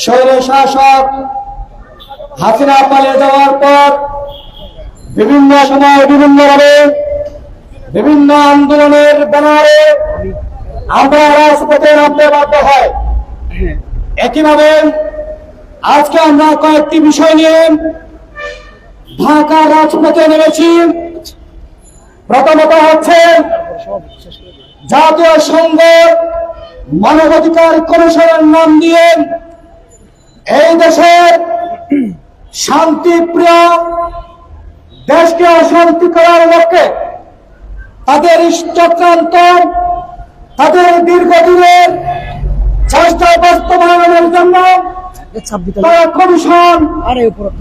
স্বৈর শাসক হাসিনা পালিয়ে যাওয়ার পর বিভিন্ন সময় বিভিন্নভাবে বিভিন্ন আন্দোলনের ব্যানারে আমরা রাজপথে নামতে বাধ্য হয়। একইভাবে আজকে আমরা কয়েকটি বিষয় নিয়ে ঢাকা রাজপথে নেমেছি। প্রথমত হচ্ছে জাতীয় সংঘ মানবাধিকার কমিশনের নাম দিয়ে এই দেশের শান্তিপ্রিয় দেশকে অশান্তি করার লক্ষ্যে তাদের চক্রান্ত তাদের দীর্ঘদিনের চেষ্টা বাস্তবায়নের জন্য তারা কমিশন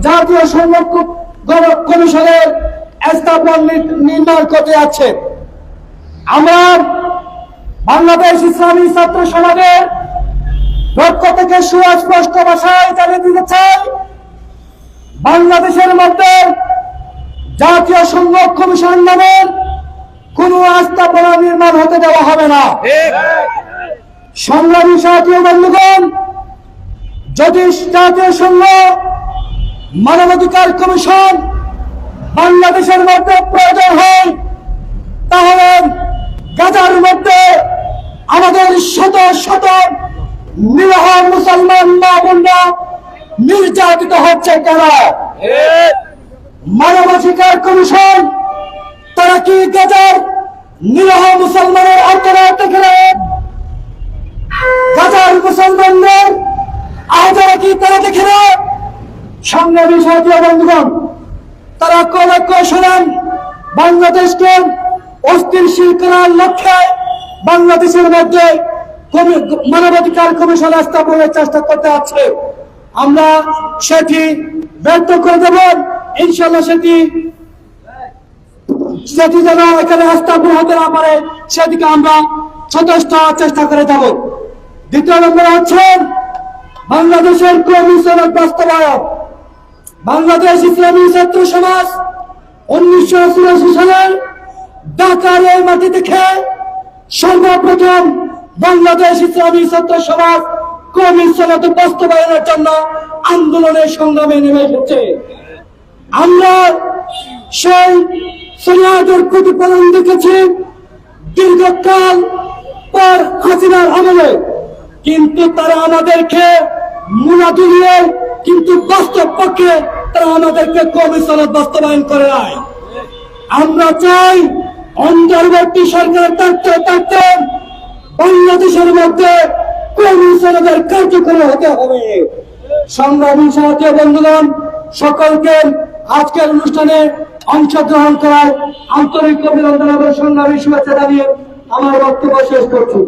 জাতীয় সংরক্ষণ কমিশনের স্থাপন নির্মাণ করতে যাচ্ছে। আমরা বাংলাদেশ ইসলামী ছাত্র সমাজের পক্ষ থেকে সুস্পষ্ট ভাষায় জানিয়ে দিতে চাই বাংলাদেশের মধ্যে জাতীয় সংঘ কমিশন নামের কোন আস্থাপনা নির্মাণ হতে দেওয়া হবে না। সংগ্রামী জাতীয় বন্ধুগণ যদি জাতীয় সংঘ মানবাধিকার কমিশন বাংলাদেশের মধ্যে প্রয়োজন হয় তাহলে গাজার মধ্যে আমাদের শত শত নিরহ মুসলমান মা বোনরা নির্যাতিত হচ্ছে কেন? মানবাধিকার কমিশন, তারা কি গাজার নিরহ মুসলমানের আত্মরাত দেখে গাজার মুসলমানদের আহতরা কি তারা দেখে না সংগ্রামী সাথী বন্ধুগণ, তারা কলে কৌশলেন বাংলাদেশকে অস্থিরশীল করার লক্ষ্যে বাংলাদেশের মধ্যে মানবাধিকার কমিশন স্থাপনের চেষ্টা করতে আছে আমরা সেটি ব্যর্থ করে দেব। ইনশাল্লাহ সেটি সেটি যেন এখানে স্থাপন হতে না পারে, সেদিকে আমরা যথেষ্ট চেষ্টা করে যাব দ্বিতীয় নম্বর হচ্ছে বাংলাদেশের কমিশনের বাস্তবায়ন। বাংলাদেশ ইসলামী ছাত্র সমাজ উনিশশো চুরাশি সালের ঢাকার এই মাটি থেকে সর্বপ্রথম বাংলাদেশ ইসলামী ছাত্র সমাজ কমিশনত বাস্তবায়নের জন্য আন্দোলনের সংগ্রামে নেমে এসেছে। আমরা সেই সরিয়াদের প্রতিফলন দেখেছি দীর্ঘকাল পর হাসিনার আমলে। কিন্তু তারা আমাদেরকে মুনা দুলিয়ে, কিন্তু বাস্তব পক্ষে তারা আমাদেরকে কমিশনত বাস্তবায়ন করে নাই। আমরা চাই অন্তর্বর্তী সরকার থাকতে থাকতে বাংলাদেশের মধ্যে কমিশনদের কার্যক্রম হতে হবে। সংগ্রামী সাথী বন্ধুগণ, সকলকে আজকের অনুষ্ঠানে অংশগ্রহণ করায় আন্তরিক অভিনন্দন এবং সংগ্রামী শুভেচ্ছা জানিয়ে আমার বক্তব্য শেষ করছি।